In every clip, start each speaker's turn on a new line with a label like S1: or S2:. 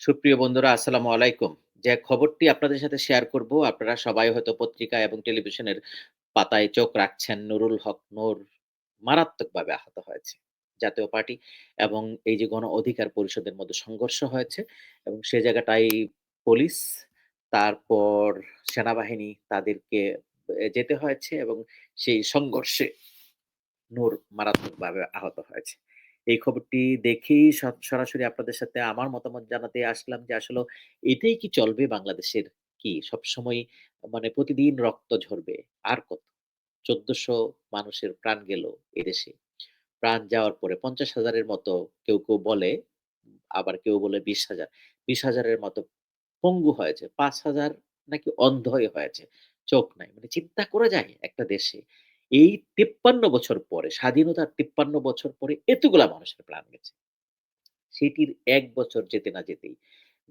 S1: সুপ্রিয় বন্ধুরা আসসালামু আলাইকুম। যে খবরটি আপনাদের সাথে শেয়ার করব, আপনারা সবাই হয়তো পত্রিকা এবং টেলিভিশনের পাতায় চোখ রাখছেন। নুরুল হক নূর মারাত্মকভাবে আহত হয়েছে। জাতীয় পার্টি এবং এই যে গণ অধিকার পরিষদের মধ্যে সংঘর্ষ হয়েছে এবং সে জায়গাটাই পুলিশ, তারপর সেনাবাহিনী তাদেরকে যেতে হয়েছে এবং সেই সংঘর্ষে নূর মারাত্মকভাবে আহত হয়েছে। এই খবরটি দেখেই সরাসরি আপনাদের সাথে আমার মতামত জানাতে আসলাম যে আসলে এটাই কি চলবে বাংলাদেশের কি? সবসময় মানে প্রতিদিন রক্ত ঝরবে। আর কত? ১৪০০ মানুষের প্রাণ গেল এদেশে। প্রাণ যাওয়ার পরে পঞ্চাশ হাজারের মতো কেউ, কেউ বলে, আবার কেউ বলে বিশ হাজার বিশ হাজারের মতো পঙ্গু হয়েছে। ৫,০০০ নাকি অন্ধ হয়ে হয়েছে। চোখ নাই। মানে চিন্তা করা যায় একটা দেশে এই ৫৩ বছর পরে, স্বাধীনতার ৫৩ বছর পরে এতগুলা মানুষের প্রাণ গেছে। সেটির এক বছর যেতে না যেতেই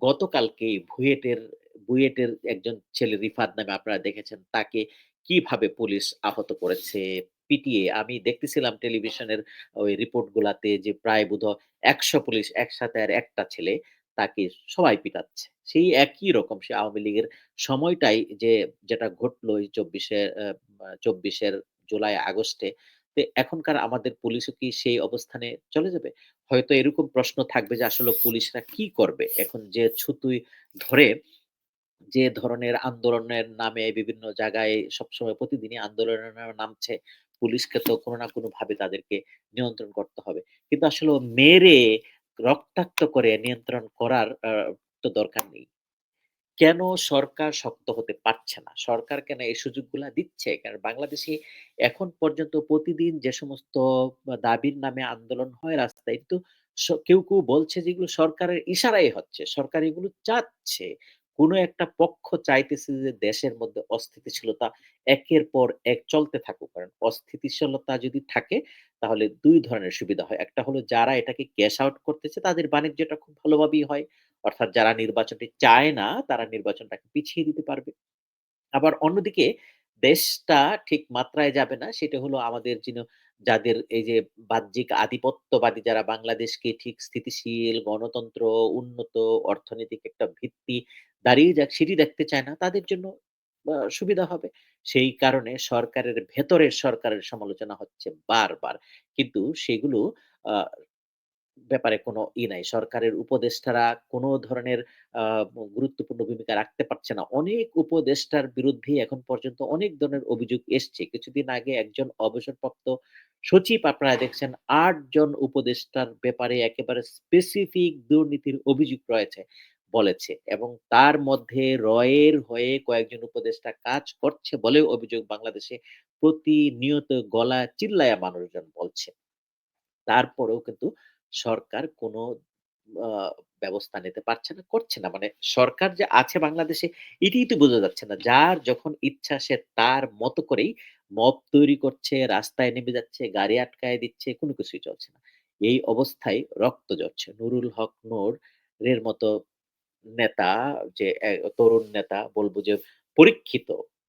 S1: গতকালকেই ভুয়েটের বুয়েটের একজন ছেলে রিফাত নামে আপনারা দেখেছেন তাকে কীভাবে পুলিশ আহত করেছে, পিটিয়ে। আমি দেখতেছিলাম টেলিভিশনের ওই রিপোর্ট গুলাতে যে প্রায় বোধহয় ১০০ পুলিশ একসাথে আর একটা ছেলে তাকে সবাই পিটাচ্ছে। সেই একই রকম সে আওয়ামী লীগের সময়টাই যে যেটা ঘটলো এই ২৪ এ আ আ ২৪ এর জুলাই আগস্টে। তো এখনকার আমাদের পুলিশও কি সেই অবস্থানে চলে যাবে? হয়তো এরকম প্রশ্ন থাকবে যে আসলে পুলিশরা কি করবে? এখন যে ছুতুই ধরে যে ধরনের আন্দোলনের নামে বিভিন্ন জায়গায় সবসময় প্রতিদিনই আন্দোলনের নামছে, পুলিশকে তো কোনো না কোনো ভাবে তাদেরকে নিয়ন্ত্রণ করতে হবে। কিন্তু আসলে মেরে রক্তাক্ত করে নিয়ন্ত্রণ করার তো দরকার নেই। কেন সরকার শক্ত হতে পারছে না? সরকার কেন এই সুযোগগুলা দিচ্ছে? কারণ বাংলাদেশে এখন পর্যন্ত প্রতিদিন যে সমস্ত দাবির নামে আন্দোলন হয় রাস্তায়, কিন্তু কেউ, কেউ বলছে যেগুলো সরকারের ইশারাই হচ্ছে। সরকার এগুলো চাচ্ছে। কোন একটা পক্ষ চাইতেছে যে দেশের মধ্যে অস্থিতিশীলতা একের পর এক চলতে থাকুক। কারণ অস্থিতিশীলতা যদি থাকে তাহলে দুই ধরনের সুবিধা হয়। একটা হলো যারা এটাকে ক্যাশ আউট করতেছে তাদের বাণিজ্যটা খুব ভালোভাবেই হয়। অর্থাৎ যারা নির্বাচনটি চায় না তারা নির্বাচনটাকে পিছিয়ে দিতে পারবে। আবার অন্যদিকে দেশটা ঠিক মাত্রায় যাবে না সেটা হলো আমাদের যিনি যাদের এই যে বাহ্যিক আধিপত্যবাদী যারা বাংলাদেশকে ঠিক স্থিতিশীল, গণতন্ত্র, উন্নত অর্থনৈতিক একটা ভিত্তি দাঁড়িয়ে যাক সেটি দেখতে চায় না তাদের জন্য সুবিধা হবে। সেই কারণে সরকারের ভেতরের সরকারের সমালোচনা হচ্ছে বারবার। কিন্তু সেগুলো ব্যাপারে কোনো ই নাই। সরকারের উপদেষ্টারা কোনো ধরনের গুরুত্বপূর্ণ ভূমিকা রাখতে পারছে না। অনেক উপদেষ্টার বিরুদ্ধে এখন পর্যন্ত অনেক ধরনের অভিযোগ এসছে। কিছুদিন আগে একজন অবসরপ্রাপ্ত সচিব আপনারা দেখছেন ৮ জন উপদেষ্টার ব্যাপারে একেবারে স্পেসিফিক দুর্নীতির অভিযোগ রয়েছে বলেছে এবং তার মধ্যে রয়ের হয়ে কয়েকজন উপদেষ্টা কাজ করছে বলেও অভিযোগ বাংলাদেশে প্রতিনিয়ত গলা চিল্লায়া মানুষজন বলছে। তারপরেও কিন্তু সরকার কোনো ব্যবস্থা নিতে পারছে না, করছে না। মানে সরকার যে আছে বাংলাদেশে এটিই তো বোঝা যাচ্ছে না। যার যখন ইচ্ছা সে তার মতো করেই মব তৈরি করছে, রাস্তায় নেমে যাচ্ছে, গাড়ি আটকায় দিচ্ছে, কোনো কিছুই চলছে না। এই অবস্থায় রক্ত ঝরছে। নুরুল হক নূর এর মতো নেতা যে তরুণ নেতা বলব যে পরীক্ষিত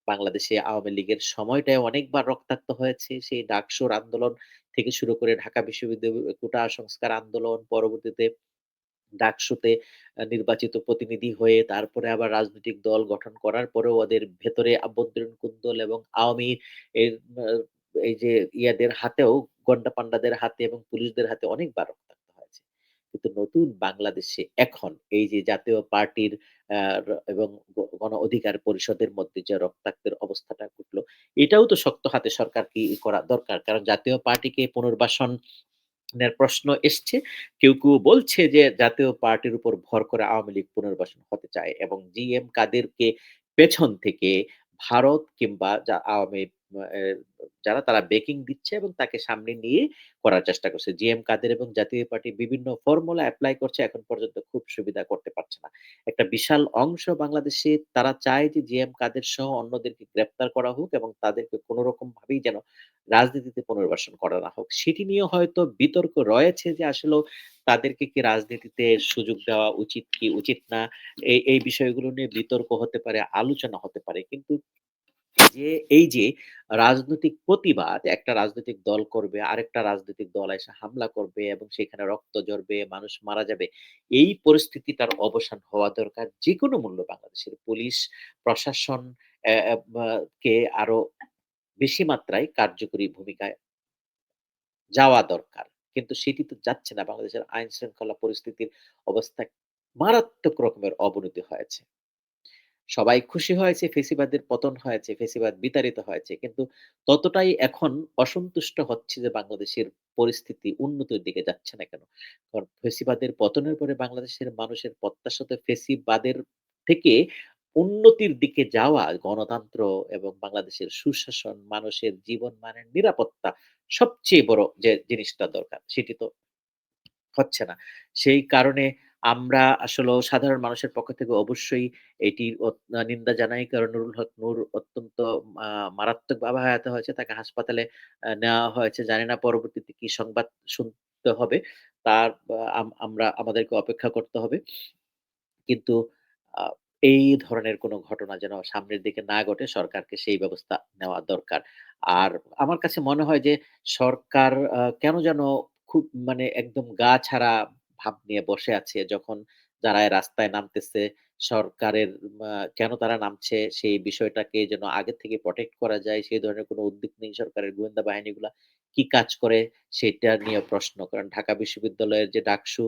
S1: বাংলাদেশে আওয়ামী লীগের সময়টায় অনেকবার রক্তাক্ত হয়েছে। সেই ডাকসুর আন্দোলন থেকে শুরু করে ঢাকা বিশ্ববিদ্যালয় কোটা সংস্কার আন্দোলন, পরবর্তীতে ডাকসুতে নির্বাচিত প্রতিনিধি হয়ে তারপরে আবার রাজনৈতিক দল গঠন করার পরেও ওদের ভেতরে আভ্যন্তরীণ কুন্দল এবং আওয়ামী এর এই যে ইয়াদের হাতেও গন্ডা পান্ডাদের হাতে এবং পুলিশদের হাতে রক্তাক্ত হয়েছে। কিন্তু নতুন বাংলাদেশে এখন এই যে জাতীয় পার্টির এবং গণ অধিকার পরিষদের মধ্যে যে রক্তাক্তের অবস্থাটা ঘটলো, এটাও তো শক্ত হাতে সরকার কি করা দরকার। কারণ জাতীয় পার্টিকে পুনর্বাসন প্রশ্ন এসছে। কেউ, কেউ বলছে যে জাতীয় পার্টির উপর ভর করে আওয়ামী লীগ পুনর্বাসন হতে চায় এবং জি এম কাদেরকে পেছন থেকে ভারত কিংবা আওয়ামী যারা তারা বেকিং দিচ্ছে এবং তাকে সামনে নিয়ে করার চেষ্টা করছে। জি এম কাদের এবং জাতীয় পার্টি বিভিন্ন ফর্মুলা এপ্লাই করছে এখন পর্যন্ত খুব সুবিধা করতে পারছে না। একটা বিশাল অংশ বাংলাদেশে তারা চায় যে জি এম কাদের সহ অন্যদেরকে গ্রেপ্তার করা হোক এবং তাদেরকে কোনরকম ভাবেই যেন রাজনীতিতে পুনর্বাসন করা না হোক। সেটি নিয়ে হয়তো বিতর্ক রয়েছে যে আসলেও তাদেরকে কি রাজনীতিতে সুযোগ দেওয়া উচিত কি উচিত না? এই, এই বিষয়গুলো নিয়ে বিতর্ক হতে পারে, আলোচনা হতে পারে। কিন্তু যে এই যে রাজনৈতিক প্রতিবাদ একটা রাজনৈতিক দল করবে, আরেকটা রাজনৈতিক দল এসে হামলা করবে এবং সেখানে রক্ত ঝরবে, মানুষ মারা যাবে। এই পরিস্থিতিটার অবসান হওয়া দরকার। যেকোনো মূল্যে বাংলাদেশের পুলিশ প্রশাসন কে আরও বেশি মাত্রায় কার্যকরী ভূমিকায় যাওয়া দরকার। কিন্তু সেটি তো যাচ্ছে না। বাংলাদেশের আইন শৃঙ্খলা পরিস্থিতির অবস্থা মারাত্মক রকমের অবনতি হয়েছে। সবাই খুশি হয়েছে, ফেসিবাদের পতন হয়েছে, ফেসিবাদ বিতাড়িত হয়েছে। কিন্তু ততটাই এখন অসন্তুষ্ট হচ্ছে যে বাংলাদেশের পরিস্থিতি উন্নতির দিকে যাচ্ছে না কেন? কারণ ফেসিবাদের পতনের পরে বাংলাদেশের মানুষের প্রত্যাশাতে ফেসিবাদের থেকে উন্নতির দিকে যাওয়া, গণতন্ত্র এবং বাংলাদেশের সুশাসন, মানুষের জীবন মানের নিরাপত্তা সবচেয়ে বড় যে জিনিসটা দরকার সেটি তো হচ্ছে না। সেই কারণে আমরা আসলেও সাধারণ মানুষের পক্ষ থেকে অবশ্যই এটির নিন্দা জানাই। কারণ নুরুল হক নূর অত্যন্ত মা মারাত্মকভাবে আহত হয়েছে। তাকে হাসপাতালে নেওয়া হয়েছে। জানি না পরবর্তীতে কি সংবাদ শুনতে হবে। তার আম আমরা আমাদেরকে অপেক্ষা করতে হবে। কিন্তু এই ধরনের কোনো ঘটনা যেন সামনের দিকে না ঘটে, সরকারকে সেই ব্যবস্থা নেওয়া দরকার। আর আমার কাছে মনে হয় যে সরকার কেন যেন খুব মানে একদম গা ছাড়া ভাব নিয়ে বসে আছে। যখন যারা রাস্তায় নামতেছে, সরকারের কেন তারা নামছে সেই বিষয়টাকে যেন আগে থেকে প্রটেক্ট করা যায়, সেই ধরনের কোনো উদ্যোগ নেই সরকারের গোয়েন্দা বাহিনীগুলা কি কাজ করে সেটা নিয়ে প্রশ্ন। কারণ ঢাকা বিশ্ববিদ্যালয়ের যে ডাকসু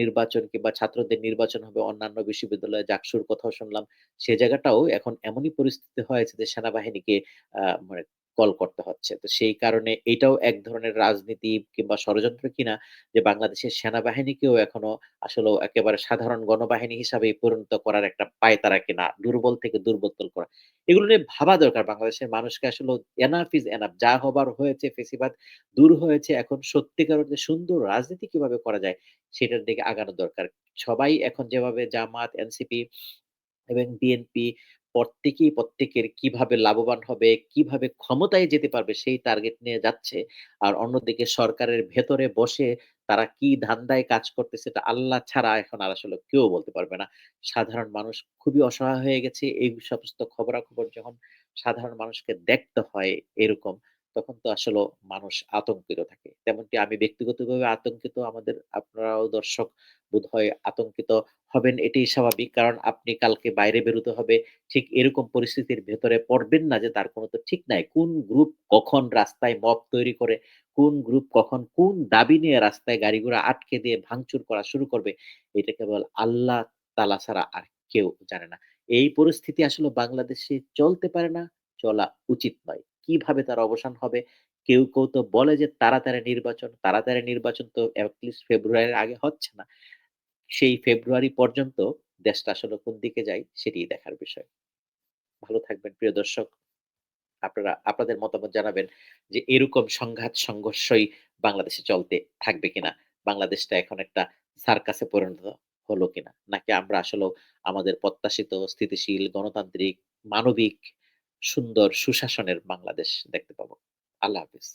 S1: নির্বাচন কিংবা ছাত্রদের নির্বাচন হবে অন্যান্য বিশ্ববিদ্যালয়ে ডাকসুর কথাও শুনলাম। সে জায়গাটাও এখন এমনই পরিস্থিতি হয়েছে যে সেনাবাহিনীকে আ মানে কল করতে হচ্ছে। তো সেই কারণে এটাও এক ধরনের রাজনীতি কিংবা ষড়যন্ত্র কিনা যে বাংলাদেশের সেনাবাহিনীকেও এখনও আসলেও একেবারে সাধারণ গণবাহিনী হিসাবেই পরিণত করার একটা পায়তারা কিনা, দুর্বল থেকে দুর্বলতর করা। এগুলো নিয়ে ভাবা দরকার বাংলাদেশের মানুষকে আসলেও এনাফ ইস এনাফ। যা হবার হয়েছে, ফেসিবাদ দূর হয়েছে। এখন সত্যিকার অর্থে সুন্দর রাজনীতি কীভাবে করা যায় সেটার দিকে আগানো দরকার। সবাই এখন যেভাবে জামাত, এনসিপি এবং বিএনপি প্রত্যেকেই প্রত্যেকের কীভাবে লাভবান হবে, কীভাবে ক্ষমতায় যেতে পারবে সেই টার্গেট নিয়ে যাচ্ছে। আর অন্যদিকে সরকারের ভেতরে বসে তারা কি ধান্দায় কাজ করতেছে এটা আল্লাহ ছাড়া এখন আর আসলে কেউ বলতে পারবে না। সাধারণ মানুষ খুবই অসহায় হয়ে গেছে। এই সমস্ত খবরাখবর যখন সাধারণ মানুষকে দেখতে হয় এরকম, তখন তো আসলেও মানুষ আতঙ্কিত থাকে। তেমনটি আমি ব্যক্তিগতভাবে আতঙ্কিত, আমাদের আপনারাও দর্শক বোধহয় আতঙ্কিত হবেন এটাই স্বাভাবিক। কারণ আপনি কালকে বাইরে বেরোতে হবে। ঠিক এরকম পরিস্থিতির ভেতরে পড়বেন না যে তার কোন তো ঠিক নাই। কোন গ্রুপ কখন রাস্তায় মব তৈরি করে, কোন গ্রুপ কখন কোন দাবি নিয়ে রাস্তায় গাড়ি-ঘোড়া আটকে দিয়ে ভাঙচুর করা শুরু করবে, এটা কেবল আল্লাহ তালা ছাড়া আর কেউ জানে না। এই পরিস্থিতি আসলে বাংলাদেশে চলতে পারে না, চলা উচিত নয়। কীভাবে তার অবসান হবে? কেউ, কেউ তো বলে যে তাড়াতাড়ি নির্বাচন, তাড়াতাড়ি নির্বাচন তো least ফেব্রুয়ারির আগে হচ্ছে না। সেই ফেব্রুয়ারি পর্যন্ত দেশটা আসলে কোন দিকে যায় সেটিই দেখার বিষয়। ভালো থাকবেন প্রিয় দর্শক। আপনারা আপনাদের মতামত জানাবেন যে এরকম সংঘাত সংঘর্ষই বাংলাদেশে চলতে থাকবে কিনা? বাংলাদেশটা এখন একটা সার্কাসে পরিণত হলো কিনা? নাকি আমরা আসলেও আমাদের প্রত্যাশিত স্থিতিশীল, গণতান্ত্রিক, মানবিক, সুন্দর সুশাসনের বাংলাদেশ দেখতে পাবো? আল্লাহ হাফেজ।